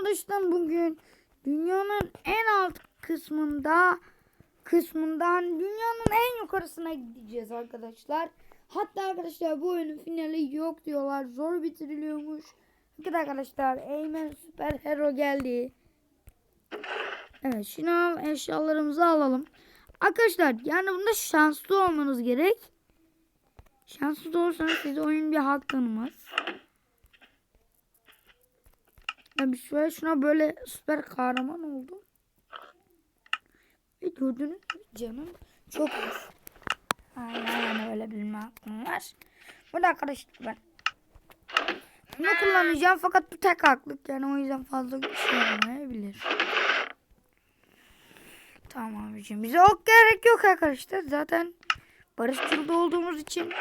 arkadaşlar bugün dünyanın en alt kısmında kısmından dünyanın en yukarısına gideceğiz arkadaşlar. Hatta arkadaşlar bu oyunun finali yok diyorlar. Zor bitiriliyormuş. Bakın arkadaşlar Eymen süper hero geldi. Evet şimdi al- eşyalarımızı alalım. Arkadaşlar yani bunda şanslı olmanız gerek. Şanslı olursanız size oyun bir hak tanımaz. Ya bir şöyle şuna böyle süper kahraman oldum. Ve gördünüz mü canım çok az. Aynen yani öyle bilme hakkım var. Burada arkadaşlar ben. Bunu kullanacağım fakat bu tek haklık yani o yüzden fazla güçlü olmayabilir. Tamam abicim bize ok gerek yok arkadaşlar zaten barışçıl olduğumuz için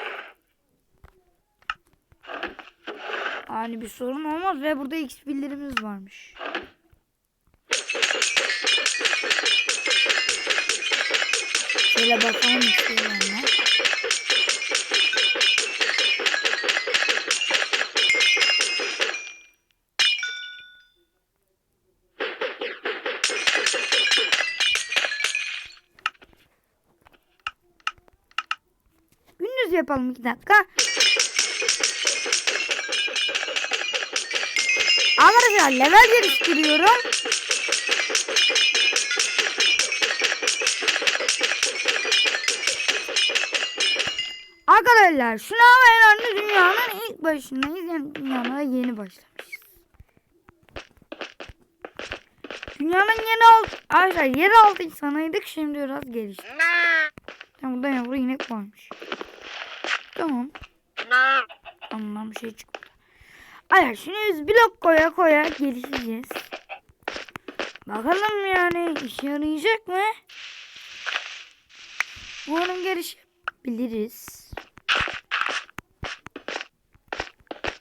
Hani bir sorun olmaz ve burada XP'lerimiz varmış. Şöyle bakalım XP'lerine. Gündüz yapalım iki dakika. Arkadaşlar level geliştiriyorum. Arkadaşlar sınav herhalde dünyanın ilk başındayız. Yani dünyana yeni başlamışız. Dünyanın yeni alt, arkadaşlar yer altı insanıydık şimdi biraz gelişti. Tamam burada yavru inek varmış. Tamam. Bir şey çıktı. Hayır şimdi biz blok koya koya gelişeceğiz. Bakalım yani işe yarayacak mı? Umarım gelişebiliriz.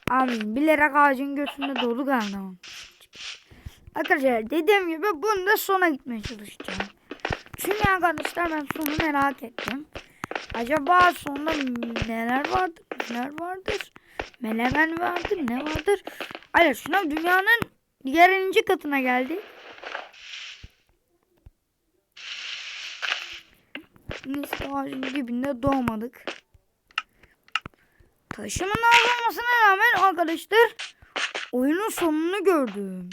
Abi bilerek ağacın götünde dolu kaldı ama. Arkadaşlar dediğim gibi bunu da sona gitmeye çalışacağım. Çünkü arkadaşlar ben sonu merak ettim. Acaba sonunda neler vardır, neler vardır? Melemen vardır, ne vardır? Hayır şuna dünyanın yarıncı katına geldi. Neyse ağacın dibinde doğmadık. Taşımın az olmasına rağmen arkadaşlar oyunun sonunu gördüm.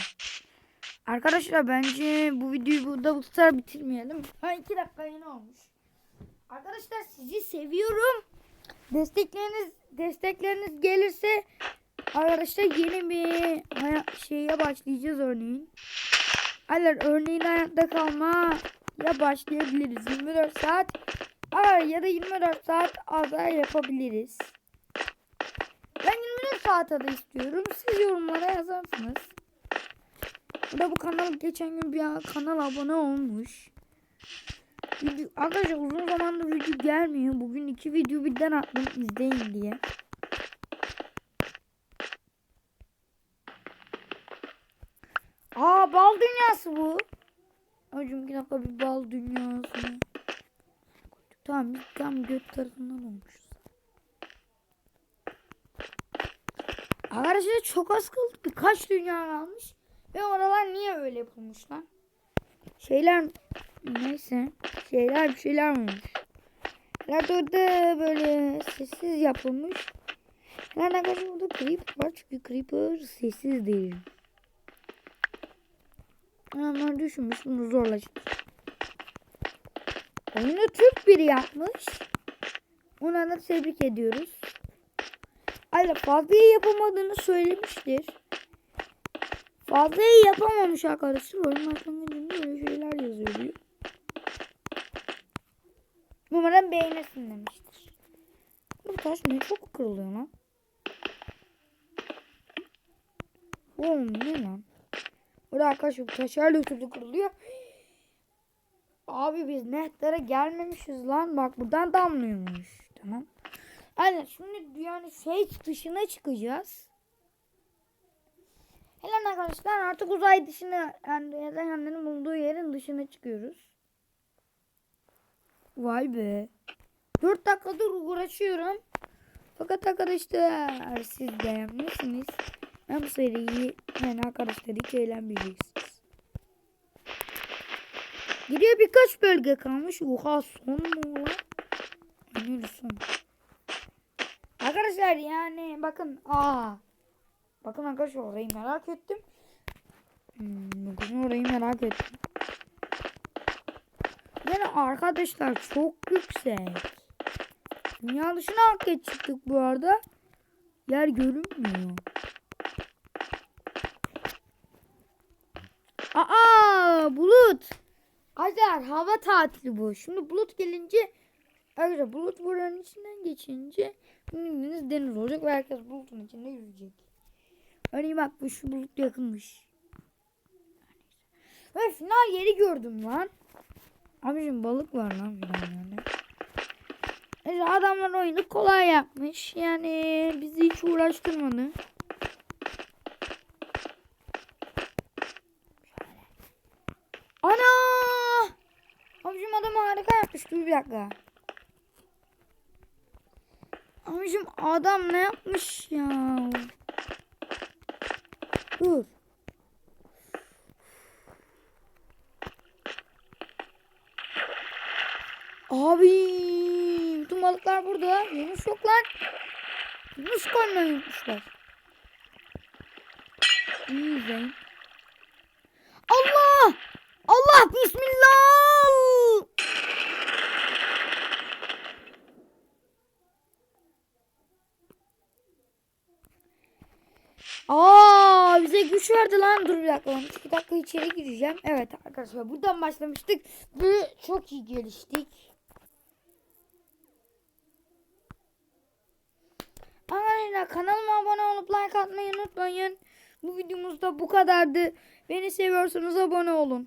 Arkadaşlar bence bu videoyu burada bu sefer bitirmeyelim. Ha iki dakika yine olmuş. Arkadaşlar sizi seviyorum. Destekleriniz destekleriniz gelirse arkadaşlar yeni bir şeye başlayacağız örneğin. Hayır örneğin hayatta kalma ya başlayabiliriz. 24 saat aa, ya da 24 saat ada yapabiliriz. Ben 24 saat ada istiyorum. Siz yorumlara yazarsınız. Bu da bu kanal geçen gün bir kanal abone olmuş. Video, arkadaşlar uzun zamandır video gelmiyor. Bugün iki video birden attım izleyin diye. Aa bal dünyası bu. Hocam bir dakika bir bal dünyası. Tamam tam göt tarafından olmuşuz. Arkadaşlar çok az kaldı. Birkaç dünya kalmış. Ve oralar niye öyle yapılmış lan? Şeyler neyse şeyler bir şeyler olmuş. Herhalde böyle sessiz yapılmış. Herhalde arkadaşlar burada creeper var çünkü creeper sessiz değil. Onlar düşünmüş bunu zorlaştır. Oyunu Türk biri yapmış. Ona da tebrik ediyoruz. Ayla fazla yapamadığını söylemiştir. Fazla yapamamış arkadaşlar. Oyun başlangıcında öyle şeyler yazıyor diyor. Umarım beğenirsin demiştir. Bu taş ne çok kırılıyor lan. Oğlum ne lan? Burada arkadaşlar bu taşlarla ötürü kırılıyor. Abi biz netlere gelmemişiz lan. Bak buradan damlıyormuş. Tamam. Aynen şimdi yani şey dışına çıkacağız. Helal arkadaşlar artık uzay dışına yani Ezehan'ın bulunduğu yerin dışına çıkıyoruz. Vay be. 4 dakikadır uğraşıyorum. Fakat arkadaşlar siz beğenmişsiniz. Ben bu seriyi yani arkadaşlar hiç eğlenmeyeceksiniz. Geriye birkaç bölge kalmış. Oha son mu lan? Son. Arkadaşlar yani bakın aa. Bakın arkadaşlar orayı merak ettim. Hmm, bakın orayı merak ettim. Yani arkadaşlar çok yüksek. Dünya dışına hak çıktık bu arada. Yer görünmüyor. Aa bulut. Arkadaşlar hava tatili bu. Şimdi bulut gelince arkadaşlar bulut buranın içinden geçince bildiğiniz deniz olacak ve herkes bulutun içinde yüzecek. Örneğin bak bu şu bulut yakınmış. Ve final yeri gördüm lan. Abicim balık var lan filan yani. Neyse adamlar oyunu kolay yapmış. Yani bizi hiç uğraştırmadı. Ana! Abicim adam harika yapmış. Dur bir dakika. Abicim adam ne yapmış ya? Dur. Abi bütün burada. Yunus yok lan. İyi izleyin. Allah! Allah bismillah! Aa bize güç verdi lan. Dur bir dakika. lan. İki dakika içeri gireceğim. Evet arkadaşlar buradan başlamıştık. Ve çok iyi geliştik. Arkadaşlar kanalıma abone olup like atmayı unutmayın. Bu videomuz da bu kadardı. Beni seviyorsanız abone olun.